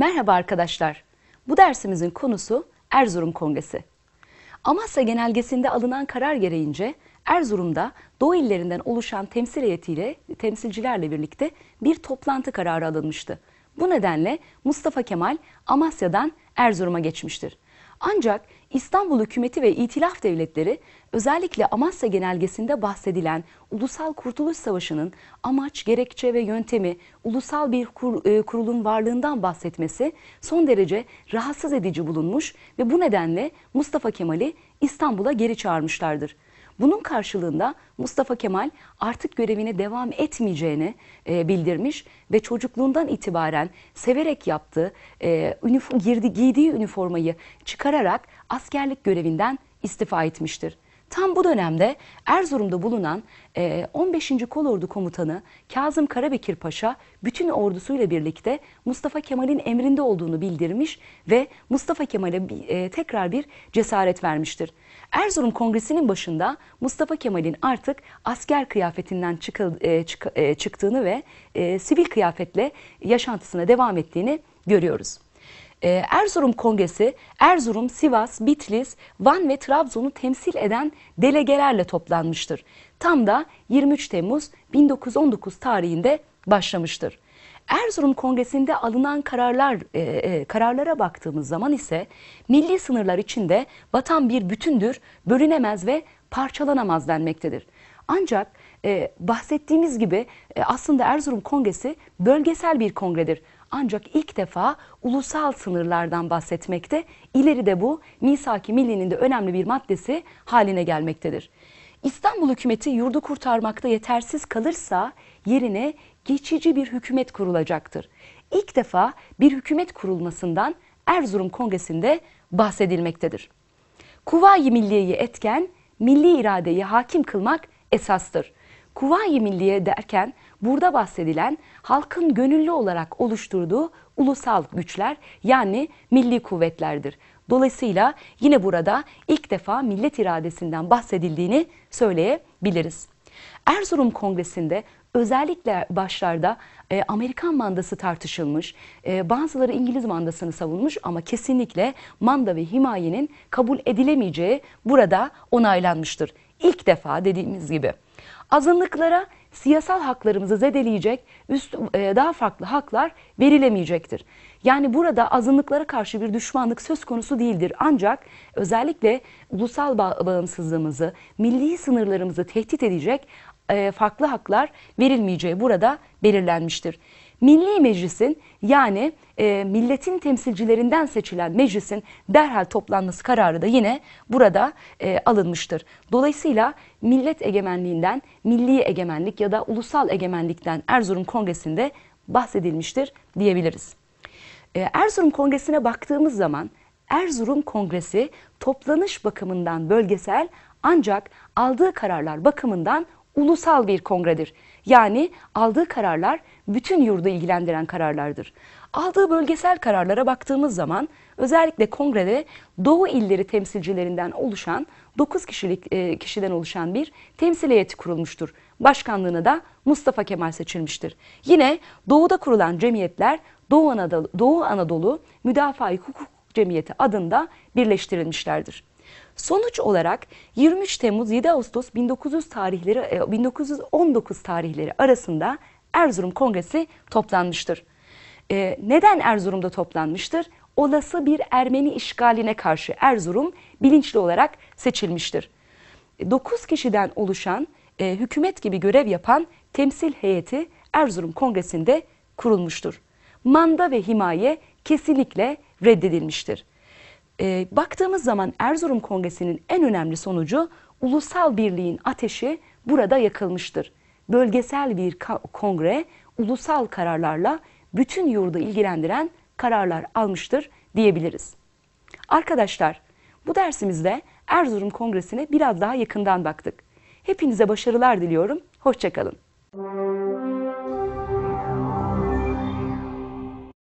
Merhaba arkadaşlar. Bu dersimizin konusu Erzurum Kongresi. Amasya Genelgesi'nde alınan karar gereğince Erzurum'da Doğu illerinden oluşan temsil heyetiyle, temsilcilerle birlikte bir toplantı kararı alınmıştı. Bu nedenle Mustafa Kemal Amasya'dan Erzurum'a geçmiştir. Ancak İstanbul hükümeti ve İtilaf devletleri özellikle Amasya genelgesinde bahsedilen Ulusal Kurtuluş Savaşı'nın amaç, gerekçe ve yöntemi, ulusal bir kur, e, kurulun varlığından bahsetmesi son derece rahatsız edici bulunmuş ve bu nedenle Mustafa Kemal'i İstanbul'a geri çağırmışlardır. Bunun karşılığında Mustafa Kemal artık görevine devam etmeyeceğini e, bildirmiş ve çocukluğundan itibaren severek yaptığı, e, girdi, giydiği üniformayı çıkararak askerlik görevinden istifa etmiştir. Tam bu dönemde Erzurum'da bulunan e, 15. Kolordu Komutanı Kazım Karabekir Paşa bütün ordusuyla birlikte Mustafa Kemal'in emrinde olduğunu bildirmiş ve Mustafa Kemal'e e, tekrar bir cesaret vermiştir. Erzurum Kongresi'nin başında Mustafa Kemal'in artık asker kıyafetinden e, çık, e, çıktığını ve e, sivil kıyafetle yaşantısına devam ettiğini görüyoruz. Ee, Erzurum Kongresi Erzurum, Sivas, Bitlis, Van ve Trabzon'u temsil eden delegelerle toplanmıştır. Tam da 23 Temmuz 1919 tarihinde başlamıştır. Erzurum Kongresi'nde alınan kararlar e, e, kararlara baktığımız zaman ise milli sınırlar içinde vatan bir bütündür, bölünemez ve parçalanamaz denmektedir. Ancak e, bahsettiğimiz gibi e, aslında Erzurum Kongresi bölgesel bir kongredir. Ancak ilk defa ulusal sınırlardan bahsetmekte, ileride bu Misak-ı Milli'nin de önemli bir maddesi haline gelmektedir. İstanbul hükümeti yurdu kurtarmakta yetersiz kalırsa yerine geçici bir hükümet kurulacaktır. İlk defa bir hükümet kurulmasından Erzurum Kongresi'nde bahsedilmektedir. Kuvayi Milliye'yi etken, milli iradeyi hakim kılmak esastır. Kuvayi Milliye derken burada bahsedilen halkın gönüllü olarak oluşturduğu ulusal güçler yani milli kuvvetlerdir. Dolayısıyla yine burada ilk defa millet iradesinden bahsedildiğini söyleyebiliriz. Erzurum Kongresi'nde özellikle başlarda e, Amerikan mandası tartışılmış, e, bazıları İngiliz mandasını savunmuş ama kesinlikle manda ve himayenin kabul edilemeyeceği burada onaylanmıştır. İlk defa dediğimiz gibi. Azınlıklara siyasal haklarımızı zedeleyecek üst, e, daha farklı haklar verilemeyecektir. Yani burada azınlıklara karşı bir düşmanlık söz konusu değildir. Ancak özellikle ulusal bağımsızlığımızı, milli sınırlarımızı tehdit edecek e, farklı haklar verilmeyeceği burada belirlenmiştir. Milli Meclis'in yani e, milletin temsilcilerinden seçilen meclisin derhal toplanması kararı da yine burada e, alınmıştır. Dolayısıyla millet egemenliğinden milli egemenlik ya da ulusal egemenlikten Erzurum Kongresi'nde bahsedilmiştir diyebiliriz. E, Erzurum Kongresi'ne baktığımız zaman Erzurum Kongresi toplanış bakımından bölgesel ancak aldığı kararlar bakımından ulusal bir kongredir. Yani aldığı kararlar bütün yurdu ilgilendiren kararlardır. Aldığı bölgesel kararlara baktığımız zaman özellikle kongrede Doğu illeri temsilcilerinden oluşan 9 kişilik e, kişiden oluşan bir temsil heyeti kurulmuştur. Başkanlığını da Mustafa Kemal seçilmiştir. Yine Doğu'da kurulan cemiyetler Doğu Anadolu, Doğu Anadolu Müdafaa Hukuk Cemiyeti adında birleştirilmişlerdir. Sonuç olarak 23 Temmuz 7 Ağustos 1900 tarihleri 1919 e, tarihleri arasında Erzurum Kongresi toplanmıştır. Ee, neden Erzurum'da toplanmıştır? Olası bir Ermeni işgaline karşı Erzurum bilinçli olarak seçilmiştir. 9 kişiden oluşan e, hükümet gibi görev yapan temsil heyeti Erzurum Kongresi'nde kurulmuştur. Manda ve himaye kesinlikle reddedilmiştir. E, baktığımız zaman Erzurum Kongresi'nin en önemli sonucu ulusal birliğin ateşi burada yakılmıştır. Bölgesel bir kongre ulusal kararlarla bütün yurdu ilgilendiren kararlar almıştır diyebiliriz. Arkadaşlar bu dersimizde Erzurum Kongresi'ne biraz daha yakından baktık. Hepinize başarılar diliyorum. Hoşçakalın.